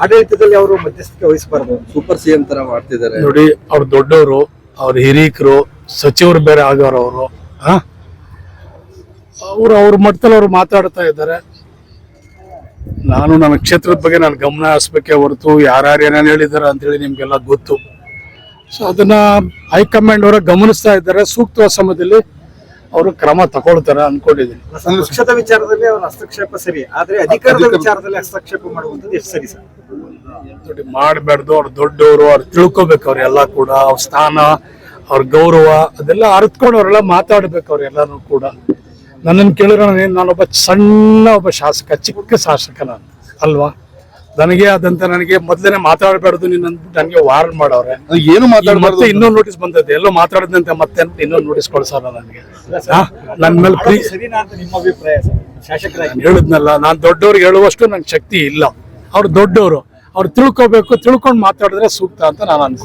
ಆಡಳಿತದಲ್ಲಿ ಅವರು ಮಧ್ಯಸ್ಥಿಕೆ ವಹಿಸಬಾರ್ದು. ಸೂಪರ್ ಸಿಎಂ ತರ ಮಾಡ್ತಿದ್ದಾರೆ. ನೋಡಿ ಅವ್ರು ದೊಡ್ಡವರು ಅವ್ರ ಹಿರೀಕರು ಸಚಿವರು ಬೇರೆ ಆಗೋರು ಅವರು. ಅವರು ಅವ್ರ ಮಟ್ಟದಲ್ಲಿ ಅವ್ರು ಮಾತಾಡ್ತಾ ಇದ್ದಾರೆ. ನಾನು ನನ್ನ ಕ್ಷೇತ್ರದ ಬಗ್ಗೆ ನಾನು ಗಮನ ಹರಿಸ್ಬೇಕೇ ಹೊರತು ಯಾರ್ಯಾರು ಏನೇನು ಹೇಳಿದ್ದಾರೆ ಅಂತೇಳಿ ನಿಮ್ಗೆಲ್ಲ ಗೊತ್ತು. ಸೊ ಅದನ್ನ ಹೈಕಮಾಂಡ್ ಅವರ ಗಮನಿಸ್ತಾ ಇದ್ದಾರೆ. ಸೂಕ್ತ ಸಮಯದಲ್ಲಿ ಅವರು ಕ್ರಮ ತಗೊಳ್ತಾರೆ ಅನ್ಕೊಂಡಿದ್ದೀನಿ. ವಿಚಾರದಲ್ಲಿ ಅವರ ಹಸ್ತಕ್ಷೇಪ ಸರಿ. ಆದ್ರೆ ಅಧಿಕಾರದ ವಿಚಾರದಲ್ಲಿ ಹಸ್ತಕ್ಷೇಪ ಮಾಡುವಂತದ್ದು ಎಷ್ಟು ಸರಿ ಸರ್? ನೋಡಿ ಮಾಡಬಾರ್ದು ಅವ್ರು ದೊಡ್ಡವರು ಅವ್ರು ತಿಳ್ಕೊಬೇಕು ಅವ್ರೆಲ್ಲ ಕೂಡ ಅವ್ರ ಸ್ಥಾನ ಅವ್ರ ಗೌರವ ಅದೆಲ್ಲ ಅರಿತ್ಕೊಂಡು ಅವರೆಲ್ಲ ಮಾತಾಡ್ಬೇಕು ಅವ್ರೆಲ್ಲರೂ ಕೂಡ. ನನ್ನನ್ನು ಕೇಳಿದ್ರೆ ನಾನು ನಾನೊಬ್ಬ ಸಣ್ಣ ಒಬ್ಬ ಶಾಸಕ ಚಿಕ್ಕ ಶಾಸಕ ನಾನು ಅಲ್ವಾ? ನನಗೆ ಅದಂತ ನನಗೆ ಮೊದಲನೇ ಮಾತಾಡಬಾರ್ದು ನೀನು ಅಂದ್ಬಿಟ್ಟು ನನಗೆ ವಾರ್ನ್ ಮಾಡವ್ರೆ. ಏನು ಮತ್ತೆ ಇನ್ನೊಂದು ನೋಟಿಸ್ ಬಂದದ್ದು ಎಲ್ಲೋ ಮಾತಾಡದಂತೆ ಮತ್ತೆ ಅಂತ ಇನ್ನೊಂದು ನೋಟಿಸ್ ಕೊಡ್ಸಲ್ಲ ನನಗೆ ನನ್ನ ನನ್ ಮೇಲೆ ಪ್ರೀ ಹೇಳಿದ್ನಲ್ಲ ನಾನು ದೊಡ್ಡವ್ರಿಗೆ ಹೇಳುವಷ್ಟು ನಂಗೆ ಶಕ್ತಿ ಇಲ್ಲ. ಅವ್ರು ದೊಡ್ಡವರು. ಅವ್ರು ತಿಳ್ಕೊಬೇಕು ತಿಳ್ಕೊಂಡು ಮಾತಾಡಿದ್ರೆ ಸೂಕ್ತ ಅಂತ ನಾನು